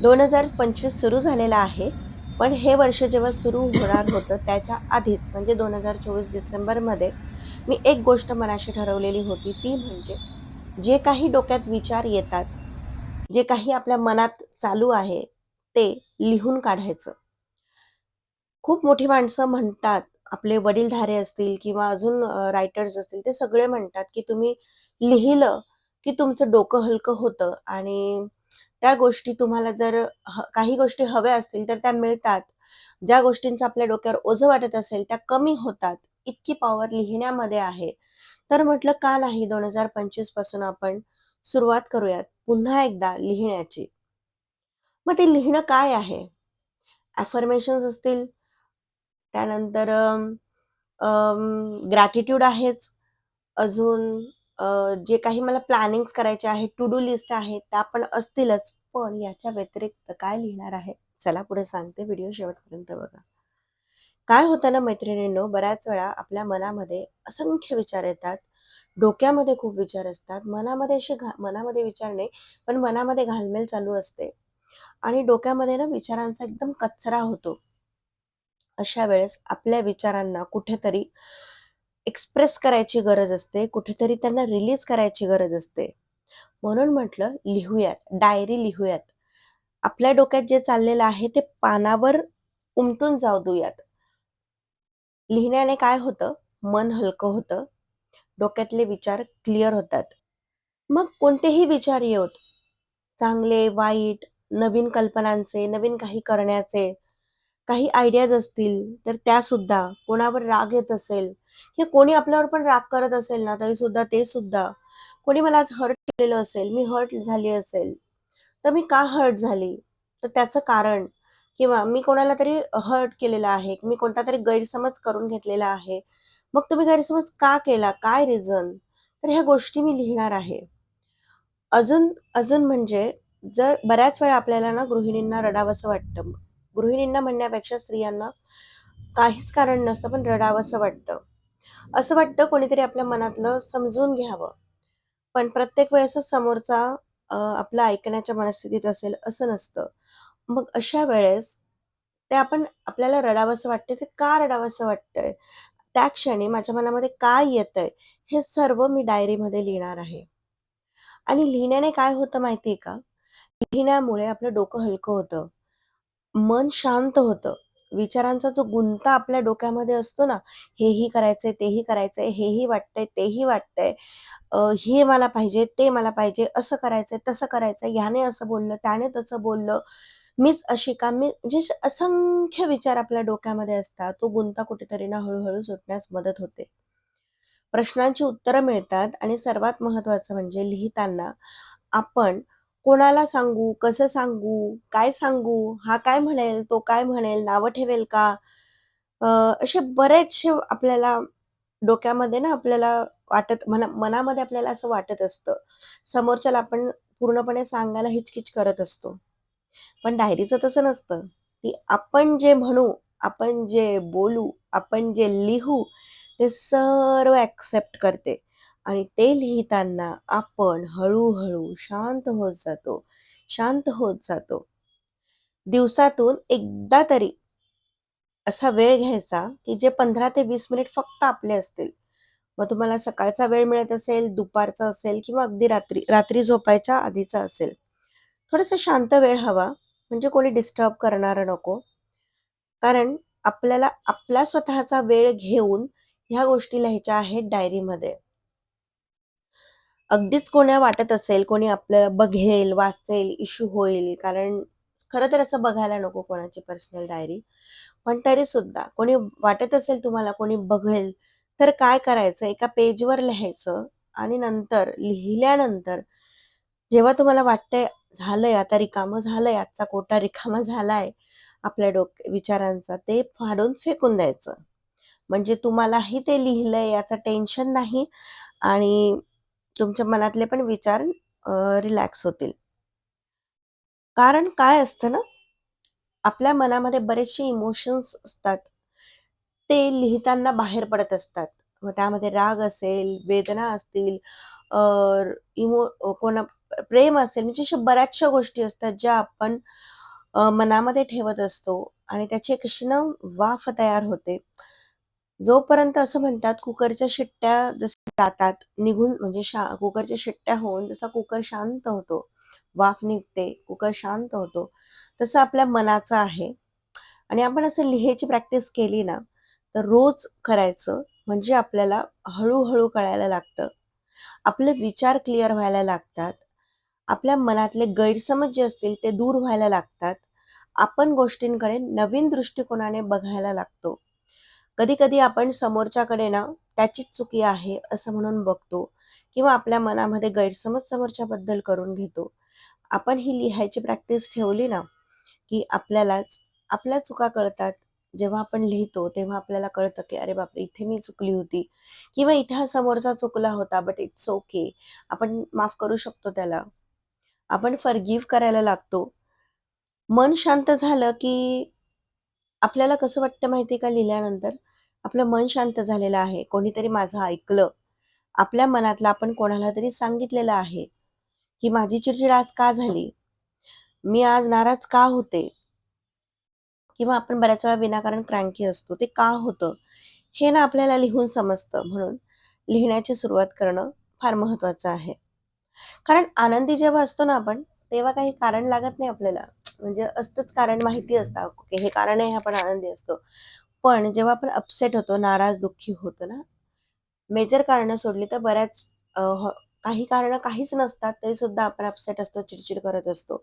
दोन हजार पंचवीस सुरू झालेलं आहे. पण हे वर्ष जेव्हा सुरू होणार होतं त्याच्या आधीच म्हणजे दोन हजार चोवीस डिसेंबरमध्ये मी एक गोष्ट मनाशी ठरवलेली होती. ती म्हणजे जे काही डोक्यात विचार येतात जे काही आपल्या मनात चालू आहे ते लिहून काढायचं. खूप मोठी माणसं म्हणतात आपले वडीलधारे असतील किंवा अजून रायटर्स असतील ते सगळे म्हणतात की तुम्ही लिहिलं की तुमचं डोकं हलकं होतं आणि त्या गोष्टी तुम्हाला जर ह काही गोष्टी हव्या असतील तर त्या मिळतात. ज्या गोष्टींचं आपल्या डोक्यावर ओझं वाटत असेल त्या कमी होतात. इतकी पॉवर लिहिण्यामध्ये आहे. तर म्हटलं का नाही 2025 पासून आपण सुरुवात करूयात पुन्हा एकदा लिहिण्याची. मग ते लिहिणं काय आहे? ॲफर्मेशन्स असतील, त्यानंतर ग्रॅटिट्यूड आहेच. अजून अ, जे काही मला प्लॅनिंग्स करायचे आहेत, टू डू लिस्ट आहे, त्या पण असतीलच. पण याच्या व्यतिरिक्त काय लिहिणार आहे? चला पुढे सांगते. व्हिडिओ शेवटपर्यंत बघा. काय होतं ना मैत्रिणींनो, बऱ्याच वेळा आपल्या मनामध्ये असंख्य विचार येतात. डोक्यामध्ये खूप विचार असतात. मनामध्ये असे घा मनामध्ये विचार नाही, पण मनामध्ये घालमेल चालू असते आणि डोक्यामध्ये ना विचारांचा एकदम कचरा होतो. अशा वेळेस आपल्या विचारांना कुठेतरी एक्सप्रेस करायची गरज असते, कुठेतरी त्यांना रिलीज करायची गरज असते. म्हणून म्हटलं लिहूयात, डायरी लिहूयात. आपल्या डोक्यात जे चाललेलं आहे ते पानावर उमटून जाऊ देऊयात. लिहिण्याने काय होतं? मन हलकं होतं. डोक्यातले विचार क्लिअर होतात. मग कोणतेही विचार येवोत, चांगले, वाईट, नवीन कल्पनांचे, नवीन काही करण्याचे, काही आयडियाज असतील तर त्या सुद्धा कोणावर राग येत असेल किंवा कोणी आपल्यावर पण राग करत असेल ना, तरी सुद्धा ते सुद्धा, कोणी मला आज हर्ट केलेलं असेल, मी हर्ट झाली असेल, तर मी का हर्ट झाली? तर त्याचं कारण किंवा मी कोणाला तरी हर्ट केलेलं आहे, मी कोणता तरी गैरसमज करून घेतलेला आहे. मग तुम्ही गैरसमज का केला? काय रिझन? तर ह्या गोष्टी मी लिहिणार आहे. अजून अजून म्हणजे जर बऱ्याच वेळा आपल्याला ना गृहिणींना रडावंसं वाटतं. गृहिणींना म्हणण्यापेक्षा स्त्रियांना काहीच कारण नसतं, पण रडावंसं वाटतं. असं वाटतं कोणीतरी आपल्या मनातलं समजून घ्यावं. पण प्रत्येक वेळेसच समोरचा अ, आपलं ऐकण्याच्या मनस्थितीत असेल असं नसतं. मग अशा वेळेस ते आपण आपल्याला रडावंसं वाटतं, ते का रडावंसं वाटतंय? त्या क्षणी माझ्या मनामध्ये काय येतंय? हे सर्व मी डायरीमध्ये लिहिणार आहे. आणि लिहिण्याने काय होतं माहिती आहे का? लिहिण्यामुळे आपलं डोकं हलकं होतं. मन शांत होतं. विचारांचा जो गुंता आपल्या डोक्यामध्ये असतो ना, हेही करायचंय, तेही करायचंय, हेही वाटतंय, तेही वाटतंय, अ, हे मला पाहिजे, ते मला पाहिजे, असं करायचंय, तसं करायचंय, ह्याने असं बोललं, त्याने तसं बोललं, मीच अशी का? मी म्हणजे असे असंख्य विचार आपल्या डोक्यामध्ये असतात. तो गुंता कुठेतरी ना हळू सुटण्यास मदत होते. प्रश्नांची उत्तरं मिळतात आणि सर्वात महत्त्वाचं म्हणजे लिहिताना आपण कोणाला सांगू, कसं सांगू, काय सांगू, हा काय म्हणेल, तो काय म्हणेल, नावं ठेवेल का? असे बरेचसे आपल्याला डोक्यामध्ये ना आपल्याला वाटत मना मनामध्ये आपल्याला असं वाटत असतं. समोरच्याला आपण पूर्णपणे सांगायला हिचकिच करत असतो. पण डायरीचं तसं नसतं, की आपण जे म्हणू, आपण जे बोलू, आपण जे लिहू, ते सर्व ॲक्सेप्ट करते. आणि ते लिहिताना आपण हळूहळू शांत होत जातो, शांत होत जातो. दिवसातून एकदा तरी असा वेळ घ्यायचा, की जे 15 ते वीस मिनिट फक्त आपले असतील. मग तुम्हाला सकाळचा वेळ मिळत असेल, दुपारचा असेल किंवा अगदी रात्री रात्री झोपायच्या आधीचा असेल. थोडासा शांत वेळ हवा, म्हणजे कोणी डिस्टर्ब करणारं नको. कारण आपल्याला आपला स्वतःचा वेळ घेऊन ह्या गोष्टी लिहायच्या आहेत डायरीमध्ये. अगदीच कोणा वाटत असेल, कोणी आपलं बघेल, वाचेल, इश्यू होईल, कारण खरं तर असं बघायला नको कोणाची पर्सनल डायरी. पण तरी सुद्धा कोणी वाटत असेल तुम्हाला कोणी बघेल, तर काय करायचं एका पेजवर लिहायचं आणि नंतर लिहिल्यानंतर जेव्हा तुम्हाला वाटतंय झालंय आता रिकामं झालंय, आजचा कोटा रिकामा झालाय आपल्या डोक्या विचारांचा, ते फाडून फेकून द्यायचं. म्हणजे तुम्हालाही ते लिहिलंय याचं टेन्शन नाही आणि तुमच्या मनातले पण विचार रिलॅक्स होतील. कारण काय असतं ना, आपल्या मनामध्ये बरेचसे इमोशन्स असतात. ते लिहिताना बाहेर पडत असतात. मग त्यामध्ये राग असेल, वेदना असतील, इमो कोणा प्रेम असेल म्हणजे अशा बऱ्याचशा गोष्टी असतात ज्या आपण मनामध्ये ठेवत असतो आणि त्याची एक वाफ तयार होते. जोपर्यंत असं म्हणतात कुकरच्या शिट्ट्या जातात निघून म्हणजे शा कुकरच्या शिट्ट्या होऊन जसा कुकर शांत होतो, वाफ निघते, कुकर शांत होतो, तसं आपल्या मनाचं आहे आणि आपण असं लिहायची प्रॅक्टिस केली ना, तर रोज करायचं म्हणजे आपल्याला हळूहळू कळायला लागतं. आपले विचार क्लिअर व्हायला लागतात. आपल्या मनातले गैरसमज जे असतील ते दूर व्हायला लागतात. आपण गोष्टींकडे नवीन दृष्टिकोनाने बघायला लागतो. कधी-कधी आपण समोरच्याकडे ना त्याचीच चुकी आहे असं म्हणून बघतो किंवा आपल्या मनामध्ये गैरसमज समोरच्याबद्दल करून घेतो. आपण ही लिहायची प्रॅक्टिस ठेवली ना, की आपल्यालाच आपल्या चुका कळतात. जेव्हा आपण लिहितो तेव्हा आपल्याला कळतं, की अरे बापरे! इथे मी चुकली होती किंवा इथे हा समोरचा चुकला होता, बट इट्स ओके. आपण माफ करू शकतो त्याला. आपण फरगिव्ह करायला लागतो. मन शांत झालं, की आपल्याला कसं वाटतं माहिती का लिहिल्यानंतर? आपलं मन शांत झालेलं आहे. कोणीतरी माझं ऐकलं. आपल्या मनातलं आपण कोणाला तरी सांगितलेलं आहे, की माझी चिडचिड आज का झाली? मी आज नाराज का होते? किंवा आपण बऱ्याच वेळा विनाकारण क्रँकी असतो. ते का होतं? हे ना आपल्याला लिहून समजतं. म्हणून लिहिण्याची सुरुवात करणं फार महत्वाचं आहे. कारण आनंदी जेव्हा असतो ना आपण, तेव्हा काही कारण लागत नाही आपल्याला. म्हणजे असतंच कारण माहिती असतं, हे कारण आहे, आपण आनंदी असतो. पण जेव्हा आपण अपसेट होतो, नाराज, दुःखी होतो ना, मेजर कारणं सोडली तर बऱ्याच हो, काही कारणं काहीच नसतात, तरी सुद्धा आपण अपसेट असतो, चिडचिड करत असतो.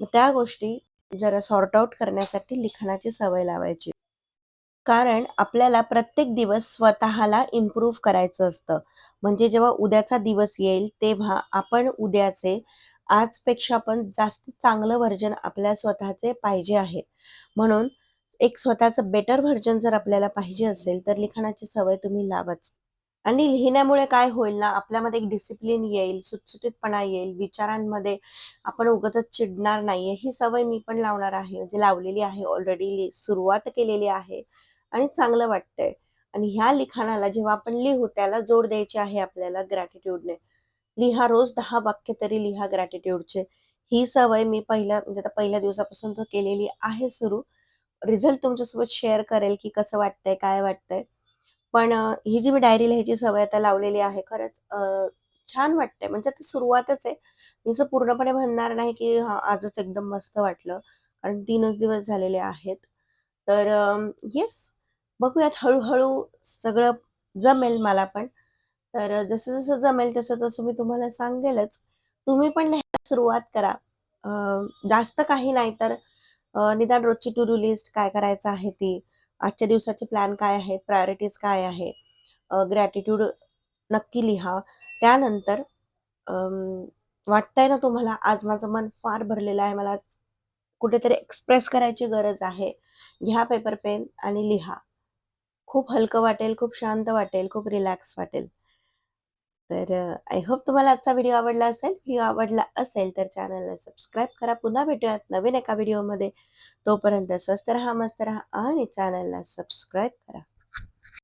मग त्या गोष्टी जरा सॉर्ट आउट करण्यासाठी लिखाणाची सवय लावायची. कारण आपल्याला प्रत्येक दिवस स्वतःला इम्प्रूव्ह करायचं असतं. म्हणजे जेव्हा उद्याचा दिवस येईल, तेव्हा आपण उद्याचे आजपेक्षा पण जास्त चांगलं व्हर्जन आपल्या स्वतःचे पाहिजे आहे. म्हणून एक स्वतःचं बेटर व्हर्जन जर आपल्याला पाहिजे असेल, तर लिखाणाची सवय तुम्ही लावाच. आणि लिहिण्यामुळे काय होईल ना, आपल्यामध्ये एक डिसिप्लिन येईल, सुटसुटीतपणा येईल, विचारांमध्ये आपण उगाच चिडणार नाहीये, ही सवय मी पण लावणार आहे. म्हणजे लावलेली आहे ऑलरेडी, सुरुवात केलेली आहे आणि चांगलं वाटतंय. आणि ह्या लिखाणाला जेव्हा आपण लिहू, त्याला जोड द्यायची आहे आपल्याला ग्रॅटिट्यूडने. लिहा रोज दहा वाक्य तरी लिहा ग्रॅटिट्यूडचे. ही सवय मी पहिल्या म्हणजे आता पहिल्या दिवसापासून तर केलेली आहे सुरू. रिझल्ट तुमच्यासोबत शेअर करेल, की कसं वाटतंय, काय वाटतंय. पण ही जी मी डायरी लिहायची सवय आता लावलेली आहे खरंच छान वाटतंय. म्हणजे आता सुरुवातच आहे. मी असं पूर्णपणे म्हणणार नाही, की हा आजच एकदम मस्त वाटलं. कारण तीनच दिवस झालेले आहेत. तर येस, बघूयात हळूहळू सगळं जमेल मला पण. तर जसं-जसं जमेल तसं-तसं मी तुम्हाला सांगेलच. तुम्ही पण लिहायला सुरुवात करा. जास्त काही नाही तर निदान रोजची टू डू लिस्ट काय करायचं आहे ती. आजच्या दिवसाचे प्लॅन काय आहेत, प्रायोरिटीज काय आहे, ग्रॅटिट्यूड नक्की लिहा. त्यानंतर वाटतंय ना तुम्हाला आज माझं मन फार भरलेलं आहे, मला कुठेतरी एक्सप्रेस करायची गरज आहे. घ्या पेपर पेन आणि लिहा. खूप हलकं वाटेल, खूप शांत वाटेल, खूप रिलॅक्स वाटेल. तर आय होप तुम्हाला आजचा व्हिडिओ आवडला असेल. व्हिडिओ आवडला असेल तर चॅनलला सबस्क्राईब करा. पुन्हा भेटूयात नवीन एका व्हिडिओमध्ये. तोपर्यंत स्वस्त राहा मस्त रहा आणि चॅनलला सबस्क्राईब करा.